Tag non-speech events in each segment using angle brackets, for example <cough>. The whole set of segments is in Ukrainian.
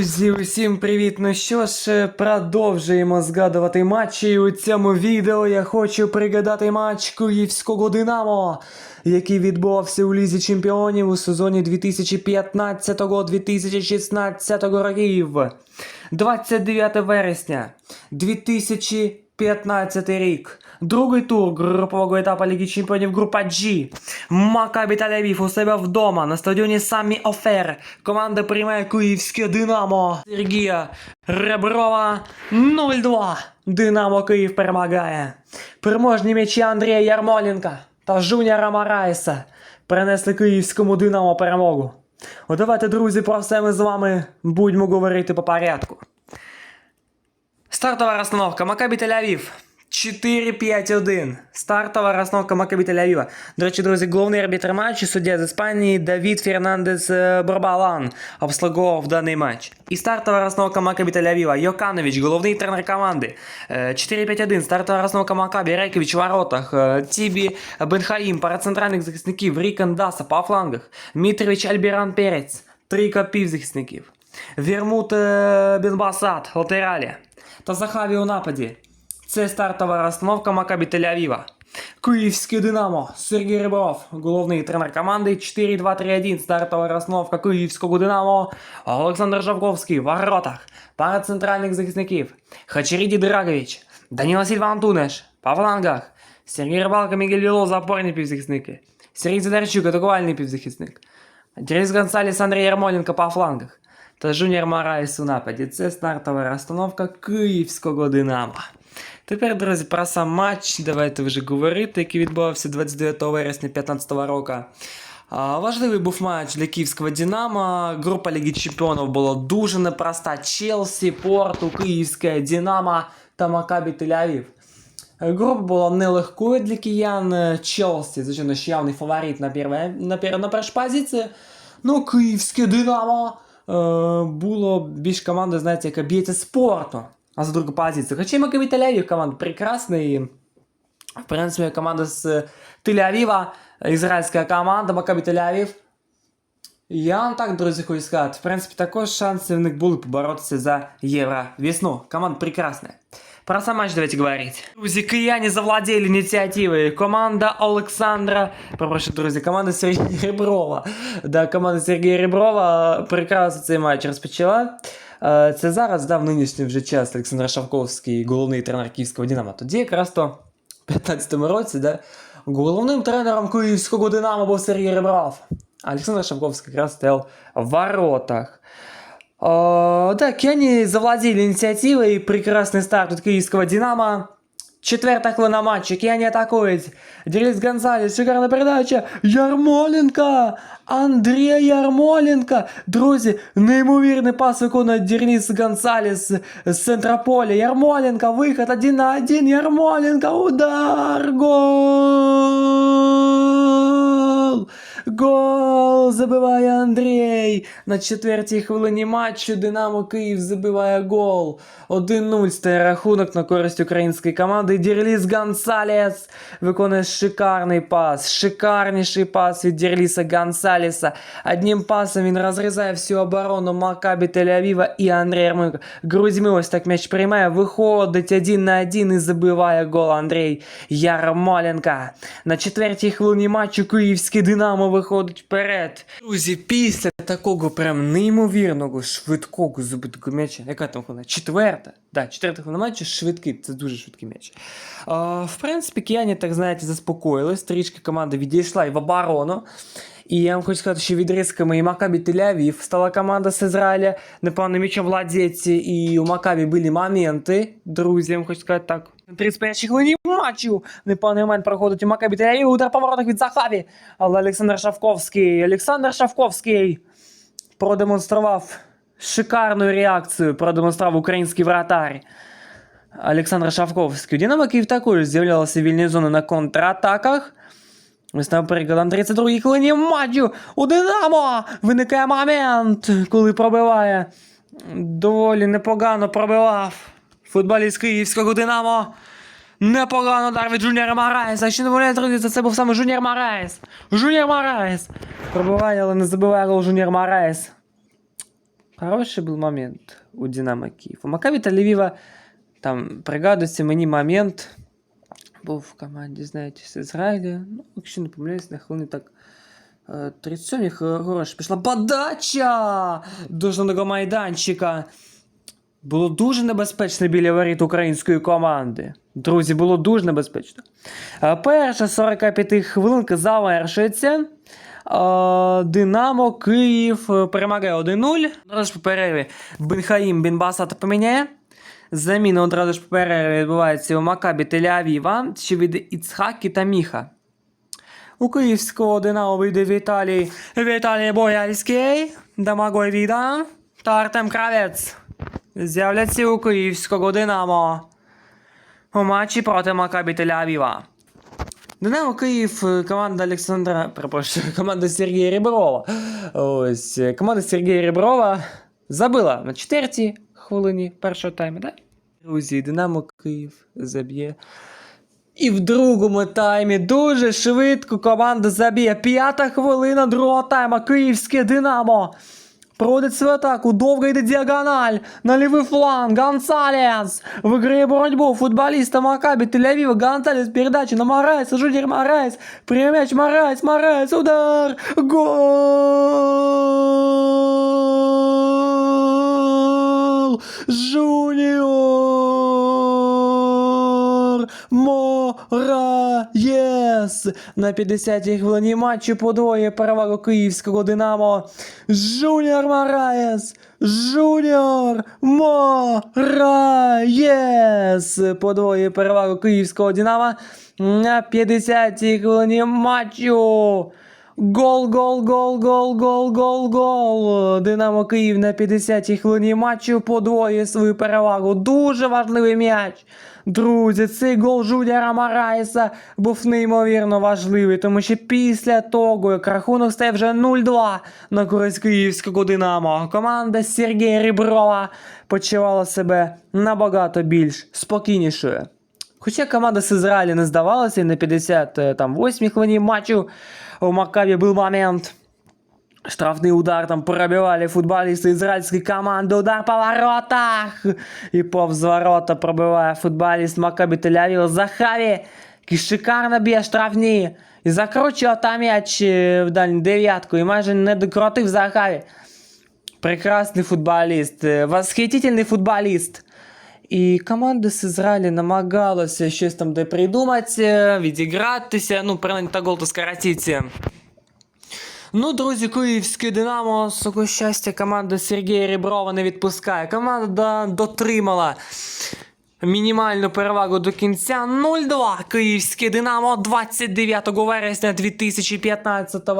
Друзі, усім привіт! Ну що ж, продовжуємо згадувати матчі. І у цьому відео я хочу пригадати матч Київського Динамо, який відбувався у Лізі Чемпіонів у сезоні 2015-2016 років. 29 вересня 2015 рік. Другий тур групового етапу Ліги Чемпіонів група G. Макабі Тель-Авів у себе вдома на стадіоні Самі Офер. Команда приймає Київське Динамо. Сергія Реброва 0-2. Динамо Київ перемагає. Переможні м'ячі Андрія Ярмоленка та Жуніора Марайса принесли київському Динамо перемогу. От давайте, друзі, про все ми з вами будемо говорити по порядку. Стартова розстановка Макабі Тель-Авів. 4-5-1. Стартова розстановка Макабі Тель-Авіва. До речі, друзі, головний арбітр матчу, суддя з Іспанії Давід Фернандес е, Борбалан обслуговував даний матч. І стартова розстановка Макабі Тель-Авіва. Йоканович, головний тренер команди. Е, 4-5-1. Стартова розстановка Макабі. Рейкович в воротах. Е, Тібі Бенхаїм, пара центральних захисників. Рікан Даса по флангах. Мітрович Альбіран Перець. Трійка півзахисників. Вермут е, Бенбасад, латералі. Та Захаві у нападі. Це стартова розстановка Макабі Тель-Авіва. Київське Динамо. Сергій Рибров, головний тренер команди. 4-2-3-1. Стартова розстановка Київського Динамо. Олександр Жавковський в воротах. Пара центральних захисників. Хачеріді Драгович. Даніла Сільва Антунеш. По флангах. Сергій Рибалка, Мігель Лілоза, опорні півзахисники. Сергій Задарчук, атакувальний півзахисник. Деріс Гонсаліс, Андрій Ярмоленко по флангах. Та Жуніор Мараєс у нападі. Це стартова розстановка Київського Динамо. Тепер, друзі, про сам матч. Давайте вже говорити, який відбувався 29 вересня 2015 року. Важливий був матч для київського Динамо. Група Ліги Чемпіонів була дуже непроста. Челсі, Порту, Київське Динамо та Макабі Тель-Авів. Група була нелегкою для киян. Челсі, звичайно, ще явний фаворит на, перве, на, на позиції. Ну, київське Динамо було більш команда, знаєте, яка б'ється спорту. А за другу позицію. Хоча і Макабі Тель-Авів команда прекрасна і, в принципі, команда з Тель-Авіва, ізраїльська команда Макабі Тель-Авів. Я вам так, друзі, хочу сказати. В принципі, також шанси в них були поборотися за Євро весну. Команда прекрасна. Про сам матч давайте говорить. Друзі, кияне завладели инициативой. Команда Олександра, попрошу, друзі, команда Сергія Реброва. Да, команда Сергія Реброва прекрасно цей матч розпочала. Е, Це зараз да, в нинішній вже час Олександр Шавковський, головний тренер київського Динамо. Тоді якраз то в 15-му році, да, головним тренером київського Динамо був Сергій Ребров. А Олександр Шавковський якраз стояв в воротах. О, да, Кені завладели инициативой. Прекрасный старт от киевского Динамо. Четверта хвилина матча. Кені атакують. Деріс Гонсалес. Шикарна передача. Ярмоленко. Андрія Ярмоленко. Друзі, неймовірний пас виконує Деріс Гонсалес з центра поля. Ярмоленко. Виход один на один. Ярмоленко. Удар. Гол. Гол забиває Андрій. На четвертій хвилині матчу Динамо Київ забиває гол. 1-0 стає рахунок на користь української команди. Дірліс Гонсалес виконує шикарний пас. Шикарніший пас від Дірліса Гонсалеса. Одним пасом він розрізає всю оборону Макабі Тель-Авіва і Андрія Ярмоленко. Грузьми ось так м'яч приймає, виходить один на один і забиває гол Андрій Ярмоленко. На четвертій хвилині матчу київське Динамо виходить вперед. Друзі, після такого прям неймовірного швидкого забитого м'яча, яка там хвилина? Четверта. Да, четверта хвилина матчу швидкий, це дуже швидкий м'яч. А, в принципі, кияні, так знаєте, заспокоїлись, трішки команда відійшла і в оборону. І я вам хочу сказати, що відрізками і Макабі Тель-Авів стала команда з Ізраїля, непевно м'ячом владіється, і у Макабі були моменти, друзі, я вам хочу сказати так. На 31 хвилині матчу непевний момент проходить у Макабі Тель-Авів, удар по від Захаві, але Олександр Шавковський, Олександр Шавковський продемонстрував шикарну реакцію, продемонстрував український вратар. Олександр Шавковський. Динамо Київ також з'являлися вільні зони на контратаках. Ось, наприклад, на 32-й хвилині матчу у Динамо виникає момент, коли пробиває. Доволі непогано пробивав футболіст київського Динамо. Непогано удар від Жуніора Мараєса. Ще не помиляю, друзі, це, був саме Жуніор Мараєс. Жуніор Мараєс. Пробиває, але не забиває гол Жуніор Мараєс. Хороший был момент у Динамо Київ. У Макабі Тель-Авіва, там пригадується мені момент. Був в команді, знаєте, з Ізраїля. Ну, якщо не помиляюсь, на хвилини так. е, 37 хороша пішла подача до майданчика. Було дуже небезпечно біля воріт української команди. Друзі, було дуже небезпечно. Е, Перша 45 хвилинка завершується. Е, Динамо Київ е, перемагає 1-0. Одразу ж по перерві Бенхаїм Бенбасата поміняє. Заміна одразу ж по перерві відбувається у Макабі Тель-Авіва, ще від Іцхакі та Міха. У київського Динамо вийде Віталій Віталій Бояльський, Домагой Віда та Артем Кравець. З'являться у київського Динамо у матчі проти Макабі Тель-Авіва. Динамо Київ, команда Олександра, перепрошую, команда Сергія Ріброва. Ось команда Сергія Ріброва забила на четвертій хвилині першого тайму, так? Друзі, Динамо Київ заб'є. І в другому таймі дуже швидко команда заб'є. П'ята хвилина другого тайма. Київське Динамо. Проводить свою атаку, довго йде діагональ, на лівий фланг, Гонсалес виграє боротьбу футболіста Макабі Тель-Авіва, Гонсалес передача на Марайса, Жудір Марайс, прямий м'яч Марайс, Марайс, удар, гол, Жуніор Мораєс на 50-й хвилині матчу подвоє перевагу київського Динамо. Жуніор Мараєс! Жуніор Мораєс! Подвоє перевагу київського Динамо на 50-й хвилині матчу. Гол, гол, гол, гол, гол, гол, гол. Динамо Київ на 50-й хвилині матчу подвоює свою перевагу. Дуже важливий м'яч. Друзі, цей гол Жудіара Мараєса був неймовірно важливий, тому що після того, як рахунок стає вже 0-2 на користь київського Динамо, команда Сергія Ріброва почувала себе набагато більш спокійнішою. Хоча команда з Ізраїля не здавалася, і на 58-й хвилині матчу у Маккабі був момент. Штрафний удар там пробивали футболісти ізраїльської команди. Удар по воротах. І повз ворота пробиває футболіст Маккабі Тель-Авіва Захаві. Який шикарно б'є штрафні. І закручував там м'яч е, в дальню дев'ятку. І майже не докрутив Захаві. Прекрасний футболіст. е, Восхитительний футболіст. І команда з Ізраїля намагалася щось там де придумати, відігратися, ну, принаймні та гол то скоротити. Ну, друзі, київське Динамо, сука щастя, команда Сергія Ріброва не відпускає. Команда дотримала мінімальну перевагу до кінця 0-2. Київське Динамо 29 вересня 2015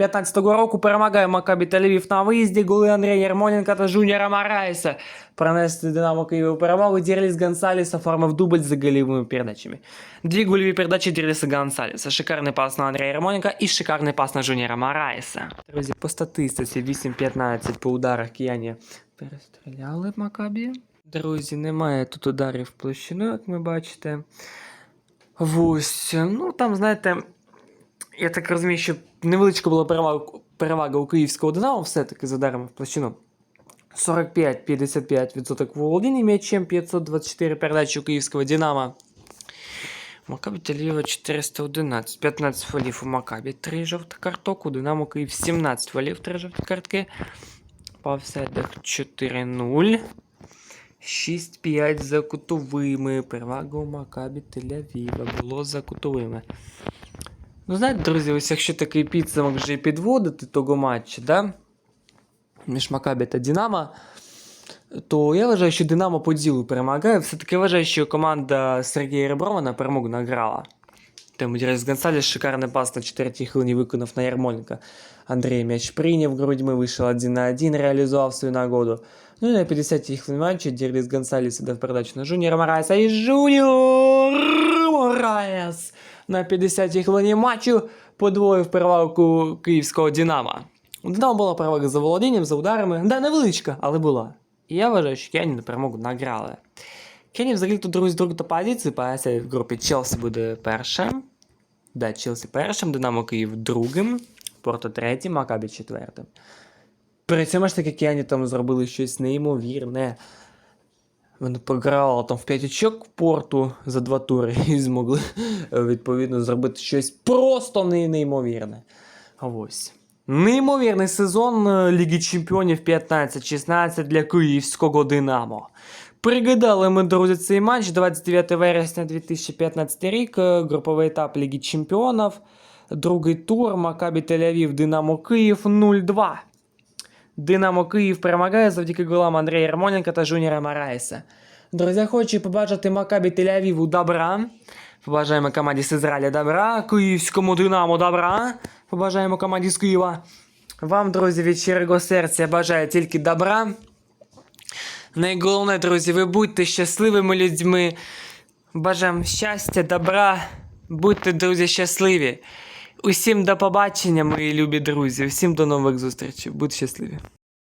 15 року перемагає Макабі Тель-Авів на виїзді. Голи Андрія Єрмоленка та Жуніора Марайса. Пронести Динамо Києву перемогу. Дірліс Гонсалес оформив дубль за голевими передачами. Дві гольові передачі Дірліса Гонсалеса. Шикарний пас на Андрія Єрмоленка і шикарний пас на Жуніора Марайса. Друзі, по статистиці 8-15 по ударах кияні перестріляли Макабі. Друзі, немає тут ударів в площину, як ми бачите. Ось, ну там, знаєте, я так розумію, що невеличка була перевага, перевага у київського Динамо все-таки з ударами в площину. 45-55% володіння м'ячем, 524 передачі у київського Динамо. Макабі Тель-Авіва 411, 15 фолів у Макабі, 3 жовтих карток, у Динамо Київ 17 фолів, 3 жовті картки. По офсайдах 4-0. 6-5 за кутовими. Перевага у Макабі Тель-Авіва було за кутовими. Ну, знаєте, друзі, ось якщо такий підсумок вже і підводити того матчу, да? між Макабі та Динамо, то я вважаю, що Динамо по ділу перемагає. Все-таки вважаю, що команда Сергія Реброва на перемогу награла. Тому Дірес Гонсалес шикарний пас на 4 хвилині виконав на Ярмоленка. Андрій м'яч прийняв грудьми, вийшов 1 на 1, реалізував свою нагоду. Ну і на 50-й хвилині матчі Дірліс Гонсалес дав передачу на Жуніора Морайса. І Жуніор Морайс На 50-й хвилині матчу подвоїв перевагу київського Динамо. У Динамо була перевага за володінням, за ударами. Да, невеличка, але була. І я вважаю, що Кені на перемогу награли. Кені взагалі тут друзі друга позиції, по цій групі Челсі буде першим. Да, Челсі першим, Динамо Київ другим, Порто третім, Макабі четвертим. При цьому ж таки кияні там зробили щось неймовірне. Вони програли там в 5 очок порту за два тури <laughs> і змогли е, відповідно зробити щось просто неймовірне. Ось. Неймовірний сезон е, Ліги Чемпіонів 15-16 для київського Динамо. Пригадали ми, друзі, цей матч 29 вересня 2015 рік, е, груповий етап Ліги Чемпіонів, другий тур Макабі Тель-Авів Динамо Київ 0-2. Динамо Київ перемагає завдяки голам Андрія Ярмоленка та Жуніора Марайса. Друзі, хочу побачити Макабі Тель-Авіву добра. Побажаємо команді з Ізраїля добра, київському Динамо добра. Побажаємо команді з Києва. Вам, друзі, від щирого серця бажаю тільки добра. Найголовне, друзі, ви будьте щасливими людьми. Бажаємо щастя, добра. Будьте, друзі, щасливі. Усім до побачення, мої любі друзі. Усім до нових зустрічей. Будь щасливі.